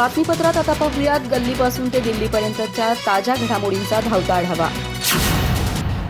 बातमीपत्रात आता पाहूयात. गल्लीपासून ते दिल्लीपर्यंतच्या ताज्या घडामोडींचा धावता आढावा.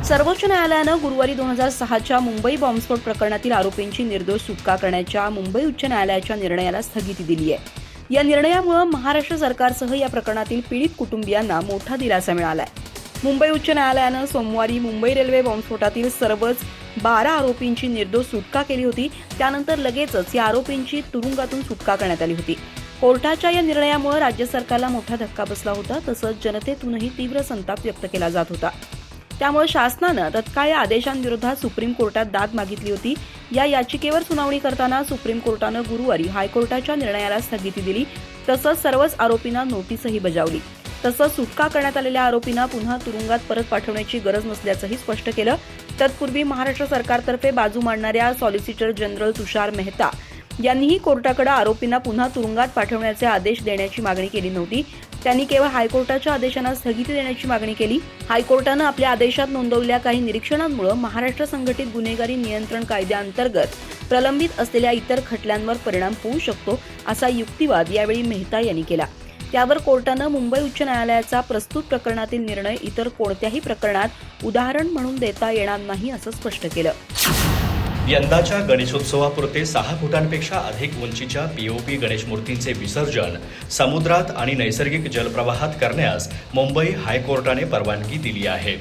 सर्वोच्च न्यायालयानं गुरुवारी दोन हजार सहाच्या मुंबई बॉम्बस्फोट प्रकरणातील आरोपींची निर्दोष सुटका करण्याच्या मुंबई उच्च न्यायालयाच्या निर्णयाला स्थगिती दिली आहे. या निर्णयामुळे महाराष्ट्र सरकारसह या प्रकरणातील पीडित कुटुंबियांना मोठा दिलासा मिळाला आहे मुंबई उच्च न्यायालयानं सोमवारी मुंबई रेल्वे बॉम्बस्फोटातील सर्वच बारा आरोपींची निर्दोष सुटका केली होती. त्यानंतर लगेचच या आरोपींची तुरुंगातून सुटका करण्यात आली होती. कोर्टाच्या या निर्णयामुळे राज्य सरकारला मोठा धक्का बसला होता तसंच जनतेतूनही तीव्र संताप व्यक्त केला जात होता. त्यामुळे शासनानं तत्काळ या आदेशांविरोधात सुप्रीम कोर्टात दाद मागितली होती. या याचिकेवर सुनावणी करताना सुप्रीम कोर्टानं गुरुवारी हायकोर्टाच्या निर्णयाला स्थगिती दिली. तसंच सर्वच आरोपींना नोटीसही बजावली. तसंच सुटका करण्यात आलेल्या आरोपींना पुन्हा तुरुंगात परत पाठवण्याची गरज नसल्याचंही स्पष्ट केलं. तत्पूर्वी महाराष्ट्र सरकारतर्फे बाजू मांडणाऱ्या सॉलिसिटर जनरल तुषार मेहता यांनीही कोर्टाकडे आरोपींना पुन्हा तुरुंगात पाठवण्याचे आदेश देण्याची मागणी केली नव्हती. त्यांनी केवळ हायकोर्टाच्या आदेशांना स्थगिती देण्याची मागणी केली. हायकोर्टानं आपल्या आदेशात नोंदवलेल्या काही निरीक्षणांमुळे महाराष्ट्र संघटित गुन्हेगारी नियंत्रण कायद्याअंतर्गत प्रलंबित असलेल्या इतर खटल्यांवर परिणाम होऊ शकतो असा युक्तिवाद यावेळी मेहता यांनी केला. त्यावर कोर्टानं मुंबई उच्च न्यायालयाचा प्रस्तुत प्रकरणातील निर्णय इतर कोणत्याही प्रकरणात उदाहरण म्हणून देता येणार नाही असं स्पष्ट केलं. यंदाच्या गणेशोत्सवापुरते सहा फुटांपेक्षा अधिक उंचीच्या पीओपी गणेश मूर्तींचे विसर्जन समुद्रात आणि नैसर्गिक जलप्रवाहात करण्यास मुंबई हायकोर्टाने परवानगी दिली आहे.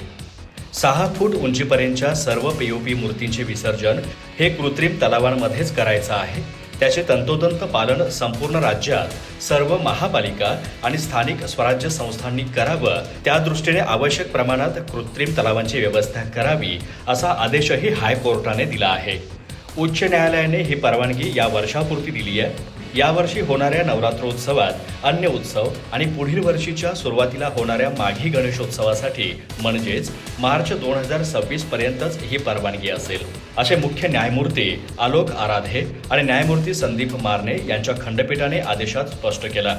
सहा फूट उंचीपर्यंतच्या सर्व पीओपी मूर्तींचे विसर्जन हे कृत्रिम तलावांमध्येच करायचं आहे. त्याचे तंतोतंत पालन संपूर्ण राज्यात सर्व महापालिका आणि स्थानिक स्वराज्य संस्थांनी करावं त्या दृष्टीने आवश्यक प्रमाणात कृत्रिम तलावांची व्यवस्था करावी असा आदेशही हायकोर्टाने दिला आहे. उच्च न्यायालयाने ही परवानगी या वर्षापुरती दिली आहे यावर्षी होणाऱ्या नवरात्रोत्सवात अन्य उत्सव आणि पुढील वर्षीच्या सुरुवातीला होणाऱ्या माघी गणेशोत्सवासाठी म्हणजेच मार्च दोन हजार सव्वीस पर्यंतच ही परवानगी असेल. असे मुख्य न्यायमूर्ती आलोक आराधे आणि न्यायमूर्ती संदीप मारने यांच्या खंडपीठाने आदेशात स्पष्ट केला.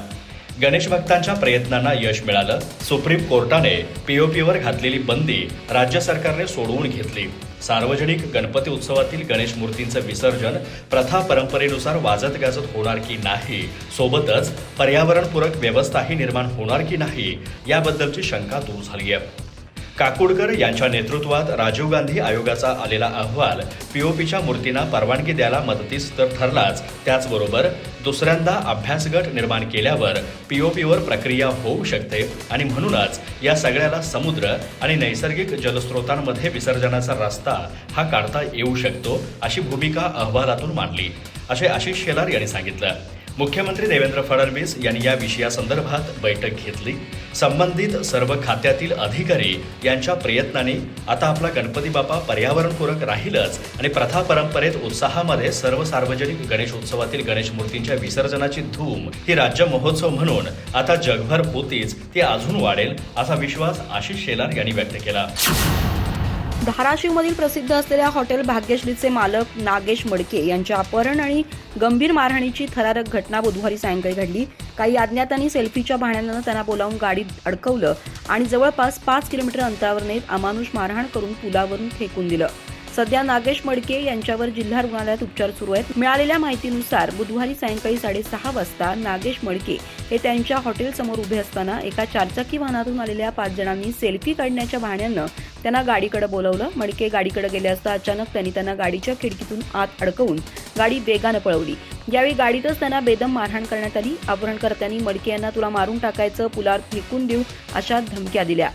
गणेश भक्तांच्या प्रयत्नांना यश मिळालं. सुप्रीम कोर्टाने पीओपीवर घातलेली बंदी राज्य सरकारने सोडवून घेतली. सार्वजनिक गणपती उत्सवातील गणेश मूर्तींचं विसर्जन प्रथा परंपरेनुसार वाजत गाजत होणार की नाही सोबतच पर्यावरणपूरक व्यवस्थाही निर्माण होणार की नाही याबद्दलची शंका दूर झाली आहे काकुडकर यांच्या नेतृत्वात राजीव गांधी आयोगाचा आलेला अहवाल पीओपीच्या मूर्तींना परवानगी द्यायला मदतीस तर ठरलाच. त्याचबरोबर दुसऱ्यांदा अभ्यासगट निर्माण केल्यावर पीओपीवर प्रक्रिया होऊ शकते आणि म्हणूनच या सगळ्याला समुद्र आणि नैसर्गिक जलस्रोतांमध्ये विसर्जनाचा रस्ता हा काढता येऊ शकतो अशी भूमिका अहवालातून मांडली. असे आशिष शेलार यांनी सांगितलं. मुख्यमंत्री देवेंद्र फडणवीस यांनी या विषयासंदर्भात बैठक घेतली. संबंधित सर्व खात्यातील अधिकारी यांच्या प्रयत्नांनी आता आपला गणपती बाप्पा पर्यावरणपूरक राहीलच आणि प्रथा परंपरेत उत्साहामध्ये सर्व सार्वजनिक गणेशोत्सवातील गणेश मूर्तींच्या विसर्जनाची धूम ही राज्य महोत्सव म्हणून आता जगभर होतीच ती अजून वाढेल असा विश्वास आशिष शेलार यांनी व्यक्त केला. धाराशिवमधील प्रसिद्ध असलेल्या हॉटेल भाग्यश्रीचे मालक नागेश मडके यांच्या अपहरण आणि गंभीर मारहाणीची थरारक घटना बुधवारी सायंकाळी घडली. काही अज्ञातांनी सेल्फीच्या बहाण्यानं त्यांना बोलावून गाडीत अडकवलं आणि जवळपास पाच किलोमीटर अंतरावर नेत अमानुष मारहाण करून पुलावरून फेकून दिलं. सध्या नागेश मडके यांच्यावर जिल्हा रुग्णालयात उपचार सुरू आहेत. मिळालेल्या माहितीनुसार बुधवारी सायंकाळी साडेसहा वाजता नागेश मडके हे त्यांच्या हॉटेलसमोर उभे असताना एका चारचाकी वाहनातून आलेल्या पाच जणांनी सेल्फी काढण्याच्या बहाण्यानं त्यांना गाडीकडे बोलवलं. मडके गाडीकडे गेले असता अचानक त्यांनी त्यांना गाडीच्या खिडकीतून आत अडकवून गाडी वेगानं पळवली. यावेळी गाडीतच त्यांना बेदम मारहाण करण्यात आली. अपहरणकर्त्यांनी मडके यांना तुला मारून टाकायचं पुलावर फेकून देऊ अशा धमक्या दिल्या.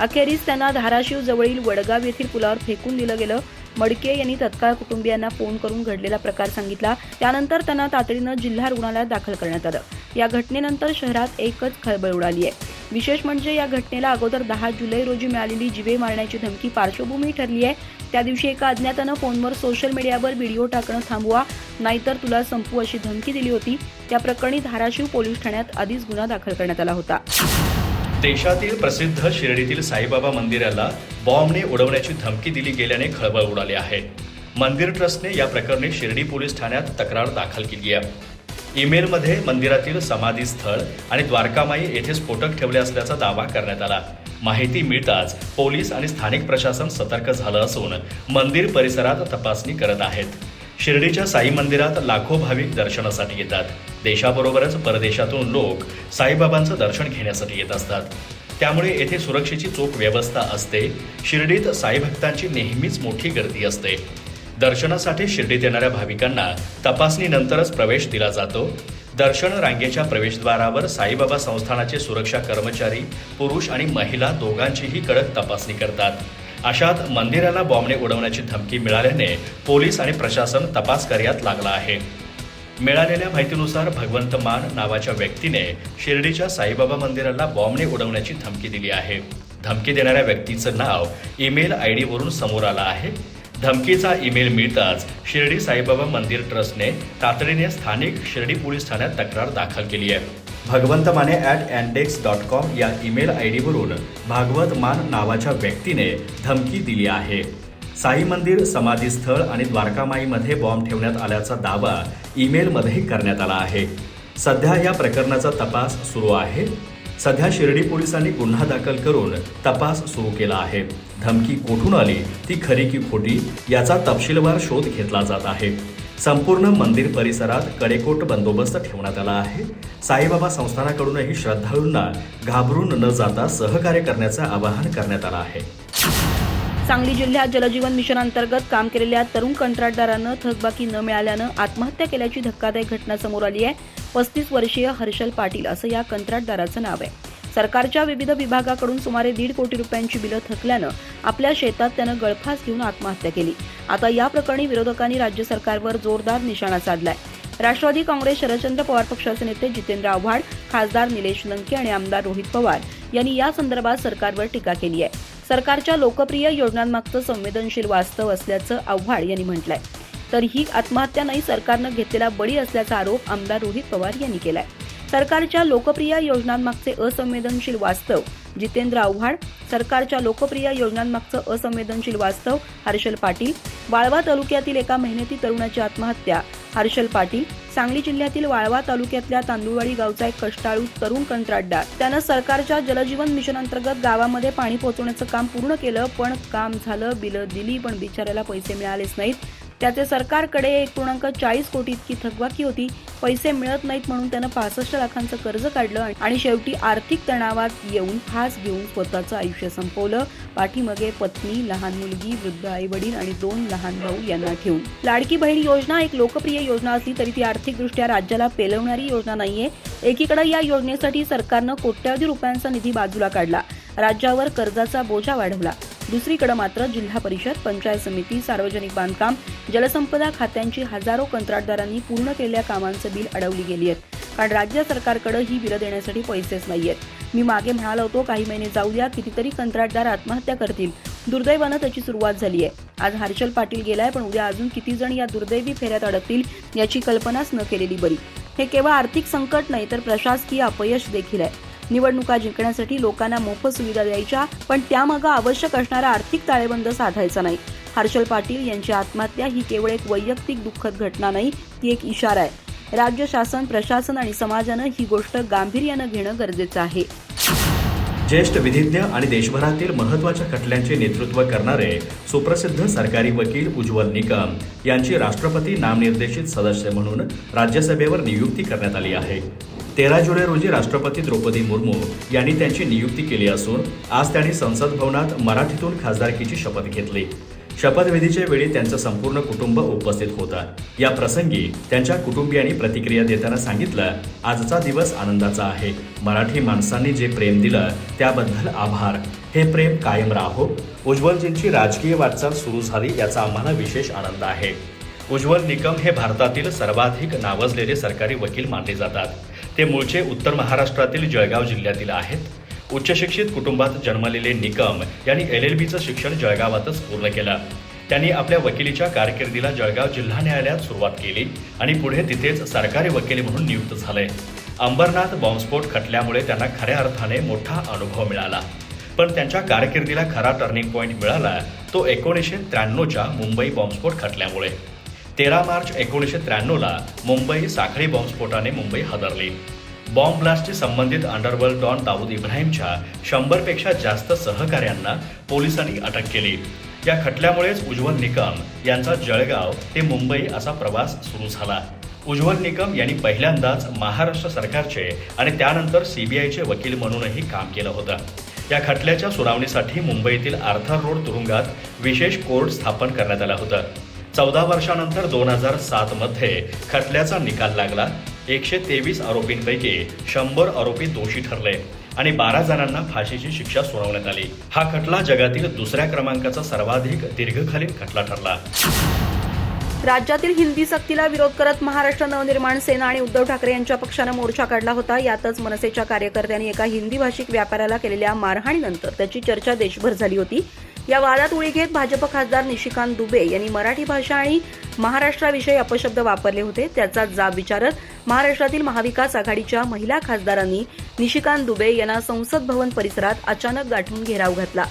अखेरीस त्यांना धाराशिव जवळील वडगाव येथील पुलावर फेकून दिलं गेलं. मडके यांनी तत्काळ कुटुंबियांना फोन करून घडलेला प्रकार सांगितला. त्यानंतर त्यांना तातडीनं जिल्हा रुग्णालयात दाखल करण्यात आलं. या घटनेनंतर शहरात एकच खळबळ उडाली आहे. विशेष म्हणजे या घटनेला अगोदर दहा जुलै रोजी मिळालेली जिवे मारण्याची धमकी पार्श्वभूमी ठरली आहे. त्या दिवशी एका अज्ञातानं फोनवर सोशल मीडियावर व्हिडिओ टाकणं थांबवा नाहीतर तुला संपू अशी धमकी दिली होती. त्या प्रकरणी धाराशिव पोलीस ठाण्यात आधीच गुन्हा दाखल करण्यात आला होता. देशातील प्रसिद्ध शिर्डीतील साईबाबा मंदिराला बॉम्बने उडवण्याची धमकी दिली गेल्याने खळबळ उडाली आहे. मंदिर ट्रस्टने या प्रकरणी शिर्डी पोलीस ठाण्यात तक्रार दाखल केली आहे. ईमेलमध्ये मंदिरातील समाधी स्थळ आणि द्वारकामाई येथे स्फोटक ठेवले असल्याचा दावा करण्यात आला. माहिती मिळताच पोलीस आणि स्थानिक प्रशासन सतर्क झालं असून मंदिर परिसरात तपासणी करत आहेत. शिर्डीच्या साई मंदिरात लाखो भाविक दर्शनासाठी येतात. देशाबरोबरच परदेशातून लोक साईबाबांचं दर्शन घेण्यासाठी येत असतात. त्यामुळे येथे सुरक्षेची चोख व्यवस्था असते. शिर्डीत साई भक्तांची नेहमीच मोठी गर्दी असते. दर्शनासाठी शिर्डीत येणाऱ्या भाविकांना तपासणीनंतरच प्रवेश दिला जातो. दर्शन रांगेच्या प्रवेशद्वारावर साईबाबा संस्थानाचे सुरक्षा कर्मचारी पुरुष आणि महिला दोघांचीही कडक तपासणी करतात. अशात मंदिराला बॉम्बने उडवण्याची धमकी मिळाल्याने पोलीस आणि प्रशासन तपास कार्यात लागला आहे. मिळालेल्या माहितीनुसार भगवंत मान नावाच्या व्यक्तीने शिर्डीच्या साईबाबा मंदिराला बॉम्बने उडवण्याची धमकी दिली आहे. धमकी देणाऱ्या व्यक्तीचं नाव ईमेल आय डीवरून समोर आलं आहे. धमकीचा ईमेल मिळताच शिर्डी साईबाबा मंदिर ट्रस्टने तातडीने स्थानिक शिर्डी पोलीस ठाण्यात तक्रार दाखल केली आहे. भगवंत माने ॲट अँडेक्स डॉट कॉम या ईमेल आय डीवरून भागवत मान नावाच्या व्यक्तीने धमकी दिली आहे. साई मंदिर समाधीस्थळ आणि द्वारकामाईमध्ये बॉम्ब ठेवण्यात आल्याचा दावा ईमेलमध्ये करण्यात आला आहे. सध्या या प्रकरणाचा तपास सुरू आहे. सध्या शिर्डी पोलिसांनी गुन्हा दाखल करून तपास सुरू केला आहे. धमकी कोठून आली ती खरी की खोटी याचा तपशीलवार शोध घेतला जात आहे. संपूर्ण मंदिर परिसरात कडेकोट बंदोबस्त ठेवण्यात आला आहे. साईबाबा संस्थानाकडूनही श्रद्धाळूंना घाबरून न जाता सहकार्य करण्याचं आवाहन करण्यात आलं आहे. सांगली जिल्ह्यात जलजीवन मिशन अंतर्गत काम केलेल्या तरुण कंत्राटदारानं थकबाकी न मिळाल्यानं आत्महत्या केल्याची धक्कादायक घटना समोर आली आहे. पस्तीस वर्षीय हर्षल पाटील असं या कंत्राटदाराचं नाव आहे. सरकारच्या विविध विभागाकडून सुमारे दीड कोटी रुपयांची बिलं थकल्यानं आपल्या शेतात त्यानं गळफास घेऊन आत्महत्या केली. आता या प्रकरणी विरोधकांनी राज्य सरकारवर जोरदार निशाणा साधलाय. राष्ट्रवादी काँग्रेस शरदचंद्र पवार पक्षाचे नेते जितेंद्र आव्हाड खासदार निलेश लंके आणि आमदार रोहित पवार यांनी या संदर्भात सरकारवर टीका केली आहे. सरकारच्या लोकप्रिय योजनांमागचं संवेदनशील वास्तव असल्याचं आव्हाड यांनी म्हटलंय. तर ही आत्महत्या नाही सरकारनं घेतलेला बळी असल्याचा आरोप आमदार रोहित पवार यांनी केलाय. सरकारच्या लोकप्रिय योजनांमागचे असंवेदनशील वास्तव जितेंद्र आव्हाड सरकारच्या लोकप्रिय योजनांमागचं असंवेदनशील वास्तव हर्षल पाटील वाळवा तालुक्यातील एका मेहनती तरुणाची आत्महत्या हर्षल पाटील सांगली जिल्ह्यातील वाळवा तालुक्यातल्या तांदुळवाडी गावचा एक कष्टाळू तरुण कंत्राटदार. त्यानं सरकारच्या जलजीवन मिशन अंतर्गत गावामध्ये पाणी पोहोचवण्याचं काम पूर्ण केलं पण काम झालं बिलं दिली पण बिचाऱ्याला पैसे मिळालेच नाहीत. त्याचे सरकारकडे एक पूर्णांक चाळीस कोटी इतकी थकबाकी होती. पैसे मिळत नाहीत म्हणून त्यानं पासष्ट लाखांचं कर्ज काढलं आणि शेवटी आर्थिक तणावात येऊन फास घेऊन स्वतःचं आयुष्य संपवलं. पाठीमागे पत्नी लहान मुलगी वृद्ध आई वडील आणि दोन लहान भाऊ यांना ठेवून. लाडकी बहीण योजना एक लोकप्रिय योजना असली तरी ती आर्थिकदृष्ट्या राज्याला पेलवणारी योजना नाहीये. एकीकडे या योजनेसाठी सरकारनं कोट्यावधी रुपयांचा निधी बाजूला काढला. राज्यावर कर्जाचा बोजा वाढवला. दुसरीकडे मात्र जिल्हा परिषद पंचायत समिती सार्वजनिक बांधकाम जलसंपदा खात्यांची हजारो कंत्राटदारांनी पूर्ण केलेल्या कामांचं बिल अडवली गेली आहेत. कारण राज्य सरकारकडे ही बिलं देण्यासाठी पैसेच नाही आहेत मी मागे म्हणालो होतो काही महिने जाऊ द्या कितीतरी कंत्राटदार आत्महत्या करतील. दुर्दैवानं त्याची सुरुवात झाली आहे. आज हर्षल पाटील गेलाय पण उद्या अजून किती जण या दुर्दैवी फेऱ्यात अडकतील याची कल्पनाच न केलेली बरी. हे केवळ आर्थिक संकट नाही तर प्रशासकीय अपयश देखील आहे. निवडणुका जिंकण्यासाठी लोकांना मोफत सुविधा द्यायच्या पण त्यामागं आवश्यक असणारा आर्थिक ताळेबंद साधायचा नाही. हर्षल पाटील यांची आत्महत्या ही केवळ एक वैयक्तिक दुःखद घटना नाही ती एक इशारा आहे. राज्य शासन प्रशासन आणि समाजानं ही गोष्ट गांभीर्यानं घेणं गरजेचं आहे. ज्येष्ठ विधिज्ञ आणि देशभरातील महत्त्वाच्या खटल्यांचे नेतृत्व करणारे सुप्रसिद्ध सरकारी वकील उज्ज्वल निकम यांची राष्ट्रपती नामनिर्देशित सदस्य म्हणून राज्यसभेवर नियुक्ती करण्यात आली आहे. तेरा जुलै रोजी राष्ट्रपती द्रौपदी मुर्मू यांनी त्यांची नियुक्ती केली असून आज त्यांनी संसद भवनात मराठीतून खासदारकीची शपथ घेतली. शपथविधीच्या वेळी त्यांचं संपूर्ण कुटुंब उपस्थित होतं. या प्रसंगी त्यांच्या कुटुंबियांनी प्रतिक्रिया देताना सांगितलं आजचा दिवस आनंदाचा आहे. मराठी माणसांनी जे प्रेम दिलं त्याबद्दल आभार. हे प्रेम कायम राहो. उज्ज्वलजींची राजकीय वाटचाल सुरू झाली याचा आम्हाला विशेष आनंद आहे. उज्ज्वल निकम हे भारतातील सर्वाधिक नावाजलेले सरकारी वकील मानले जातात. ते मूळचे उत्तर महाराष्ट्रातील जळगाव जिल्ह्यातील आहेत. उच्चशिक्षित कुटुंबात जन्मलेले निकम यांनी एल एल बीचं शिक्षण जळगावातच पूर्ण केलं. त्यांनी आपल्या वकिलीच्या कारकिर्दीला जळगाव जिल्हा न्यायालयात सुरुवात केली आणि पुढे तिथेच सरकारी वकील म्हणून नियुक्त झाले. अंबरनाथ बॉम्बस्फोट खटल्यामुळे त्यांना खऱ्या अर्थाने मोठा अनुभव मिळाला. पण त्यांच्या कारकिर्दीला खरा टर्निंग पॉईंट मिळाला तो एकोणीसशे त्र्याण्णवच्या मुंबई बॉम्बस्फोट खटल्यामुळे. तेरा मार्च एकोणीसशे त्र्याण्णवला मुंबई साखळी बॉम्बस्फोटाने मुंबई हादरली. बॉम्ब ब्लास्टशी संबंधित अंडरवर्ल्ड डॉन दाऊद इब्राहिमच्या शंभरपेक्षा जास्त सहकाऱ्यांना पोलिसांनी अटक केली. या खटल्यामुळेच उज्ज्वल निकम यांचा जळगाव ते मुंबई असा प्रवास सुरू झाला. उज्ज्वल निकम यांनी पहिल्यांदाच महाराष्ट्र सरकारचे आणि त्यानंतर सीबीआयचे वकील म्हणूनही काम केलं होतं. या खटल्याच्या सुनावणीसाठी मुंबईतील आर्थर रोड तुरुंगात विशेष कोर्ट स्थापन करण्यात आला होता. चौदा वर्षानंतर दोन हजार सात मध्ये खटल्याचा निकाल लागला. एकशे तेवीस आरोपींपैकी शंभर आरोपी दोषी ठरले आणि बारा जणांना फाशीची शिक्षा सुनावण्यात आली. हा खटला जगातील दुसऱ्या क्रमांकाचा सर्वाधिक दीर्घकालीन खटला ठरला. राज्यातील हिंदी सक्तीला विरोध करत महाराष्ट्र नवनिर्माण सेना आणि उद्धव ठाकरे यांच्या पक्षानं मोर्चा काढला होता. यातच मनसेच्या कार्यकर्त्यांनी एका हिंदी भाषिक व्यापाऱ्याला केलेल्या मारहाणीनंतर त्याची चर्चा देशभर झाली होती. या वादात उडी घेत भाजप खासदार निशिकांत दुबे यांनी मराठी भाषा आणि महाराष्ट्राविषयी अपशब्द वापरले होते. त्याचा जाब विचारत महाराष्ट्रातील महाविकास आघाडीच्या महिला खासदारांनी निशिकांत दुबे यांना संसद भवन परिसरात अचानक गाठून घेराव घातला.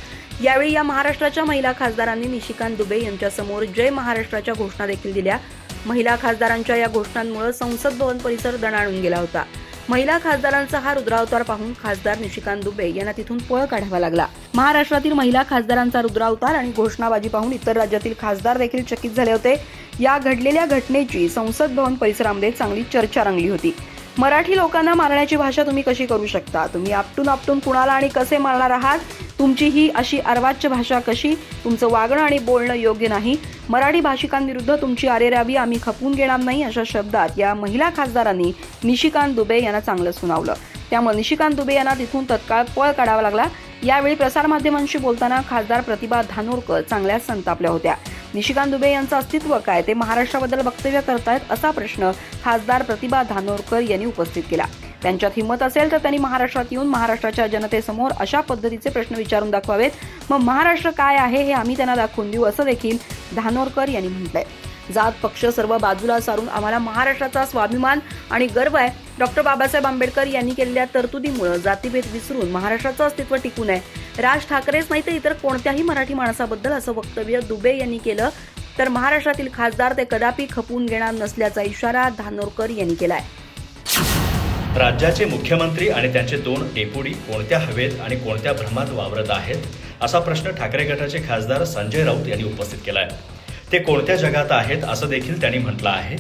यावेळी या महाराष्ट्राच्या महिला खासदारांनी निशिकांत दुबे यांच्यासमोर जय महाराष्ट्राच्या घोषणा देखील दिल्या. महिला खासदारांच्या या घोषणांमुळे संसद भवन परिसर दणाणून गेला होता. महिला खासदारांचा हा रुद्रावतार पाहून खासदार निशिकांत दुबे यांना तिथून पळ काढावा लागला. महाराष्ट्रातील महिला खासदारांचा रुद्रावतार आणि घोषणाबाजी पाहून इतर राज्यातील खासदार देखील चकित झाले होते. या घडलेल्या घटनेची संसद भवन परिसरामध्ये चांगली चर्चा रंगली होती. मराठी लोकांना मारण्याची भाषा तुम्ही कशी करू शकता? तुम्ही आपटून आपटून कुणाला आणि कसे मारणार आहात? तुमची ही अशी अर्वाच्य भाषा कशी? तुमचं वागणं आणि बोलणं योग्य नाही. मराठी भाषिकांविरुद्ध तुमची आरेरावी आम्ही खपवून घेणार नाही अशा शब्दात या महिला खासदारांनी निशिकांत दुबे यांना चांगलं सुनावलं. त्यामुळे निशिकांत दुबे यांना तिथून तत्काळ पळ काढावा लागला. यावेळी प्रसारमाध्यमांशी बोलताना खासदार प्रतिभा धानोरकर चांगल्या संतापल्या होत्या. निशिकांत दुबे यांचं अस्तित्व काय? ते महाराष्ट्राबद्दल वक्तव्य करतायत असा प्रश्न खासदार प्रतिभा धानोरकर यांनी उपस्थित केला. त्यांच्यात हिंमत असेल तर त्यांनी महाराष्ट्रात येऊन महाराष्ट्राच्या जनतेसमोर अशा पद्धतीचे प्रश्न विचारून दाखवावेत. मग महाराष्ट्र काय आहे हे आम्ही त्यांना दाखवून देऊ असं देखील धानोरकर यांनी म्हटलंय. जात पक्ष सर्व बाजूला सारून आम्हाला महाराष्ट्राचा स्वाभिमान आणि गर्व आहे. डॉक्टर बाबासाहेब आंबेडकर यांनी केलेल्या तरतुदीमुळे जातीभेद विसरून महाराष्ट्राचं अस्तित्व टिकून आहे. राज ठाकरेच नाही तर इतर कोणत्याही मराठी माणसाबद्दल असं वक्तव्य दुबे यांनी केलं तर महाराष्ट्रातील खासदार ते कदापि खपवून घेणार नसल्याचा इशारा धानोरकर यांनी केलाय. राज्याचे मुख्यमंत्री आणि त्यांचे दोन डेपुटी कोणत्या हवेत आणि कोणत्या भ्रमात वावरत आहेत असा प्रश्न ठाकरे गटाचे खासदार संजय राऊत यांनी उपस्थित केलाय. ते कोणत्या जगात आहेत असं देखील त्यांनी म्हटलं आहे.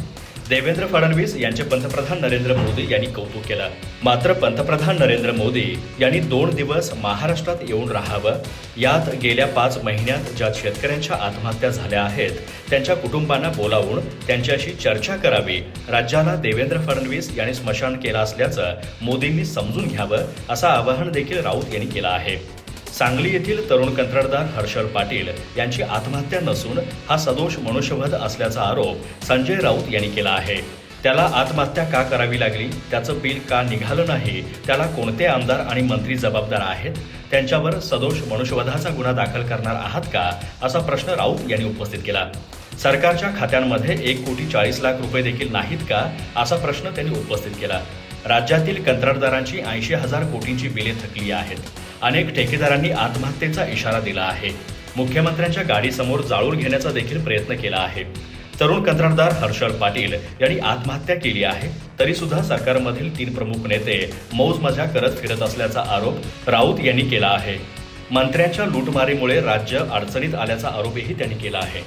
देवेंद्र फडणवीस यांचे पंतप्रधान नरेंद्र मोदी यांनी कौतुक केलं. मात्र पंतप्रधान नरेंद्र मोदी यांनी दोन दिवस महाराष्ट्रात येऊन राहावं. यात गेल्या पाच महिन्यात ज्या शेतकऱ्यांच्या आत्महत्या झाल्या आहेत त्यांच्या कुटुंबांना बोलावून त्यांच्याशी चर्चा करावी. राज्याला देवेंद्र फडणवीस यांनी स्मशान केलं असल्याचं मोदींनी समजून घ्यावं असं आवाहन देखील राऊत यांनी केलं आहे. सांगली येथील तरुण कंत्राटदार हर्षल पाटील यांची आत्महत्या नसून हा सदोष मनुष्यवध असल्याचा आरोप संजय राऊत यांनी केला आहे. त्याला आत्महत्या का करावी लागली? त्याचं बिल का निघालं नाही? त्याला कोणते आमदार आणि मंत्री जबाबदार आहेत? त्यांच्यावर सदोष मनुष्यवधाचा गुन्हा दाखल करणार आहात का? असा प्रश्न राऊत यांनी उपस्थित केला. सरकारच्या खात्यांमध्ये एक कोटी चाळीस लाख रुपये देखील नाहीत का? असा प्रश्न त्यांनी उपस्थित केला. राज्यातील कंत्राटदारांची ऐंशी हजार कोटींची बिले थकली आहेत. अनेक ठेकेदारांनी आत्महत्येचा इशारा दिला आहे. मुख्यमंत्र्यांच्या गाडीसमोर जाळून घेण्याचा देखील प्रयत्न केला आहे. तरुण कंत्राटदार हर्षल पाटील यांनी आत्महत्या केली आहे. तरी सुद्धा सरकारमधील तीन प्रमुख नेते मौज मजा करत फिरत असल्याचा आरोप राऊत यांनी केला आहे. मंत्र्यांच्या लूटमारीमुळे राज्य अडचणीत आल्याचा आरोपही त्यांनी केला आहे.